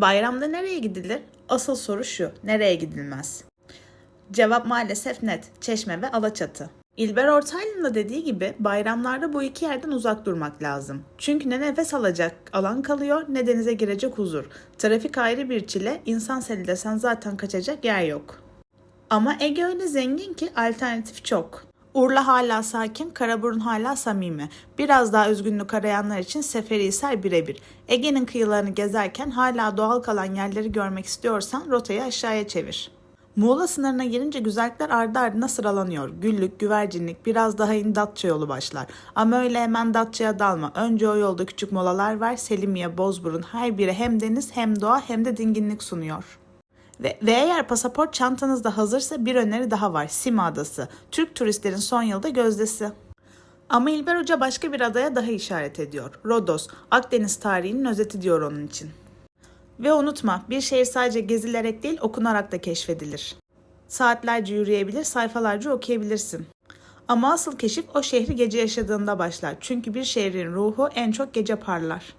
Bayramda nereye gidilir? Asıl soru şu, nereye gidilmez? Cevap maalesef net, Çeşme ve Alaçatı. İlber Ortaylı'nın da dediği gibi bayramlarda bu iki yerden uzak durmak lazım. Çünkü ne nefes alacak alan kalıyor ne denize girecek huzur. Trafik ayrı bir çile, insan seli desen zaten kaçacak yer yok. Ama Ege öyle zengin ki alternatif çok. Urla hala sakin, Karaburun hala samimi. Biraz daha özgünlük arayanlar için Seferihisar birebir. Ege'nin kıyılarını gezerken hala doğal kalan yerleri görmek istiyorsan rotayı aşağıya çevir. Muğla sınırına girince güzellikler ardı ardına sıralanıyor. Güllük, güvercinlik, biraz daha in Datça yolu başlar. Ama öyle hemen Datça'ya dalma. Önce o yolda küçük molalar var. Selimiye, Bozburun her biri hem deniz hem doğa hem de dinginlik sunuyor. Ve, ve eğer pasaport çantanızda hazırsa bir öneri daha var. Sima Adası. Türk turistlerin son yılda gözdesi. Ama İlber Hoca başka bir adaya daha işaret ediyor. Rodos, Akdeniz tarihinin özeti diyor onun için. Ve unutma, bir şehir sadece gezilerek değil okunarak da keşfedilir. Saatlerce yürüyebilir, sayfalarca okuyabilirsin. Ama asıl keşif o şehri gece yaşadığında başlar. Çünkü bir şehrin ruhu en çok gece parlar.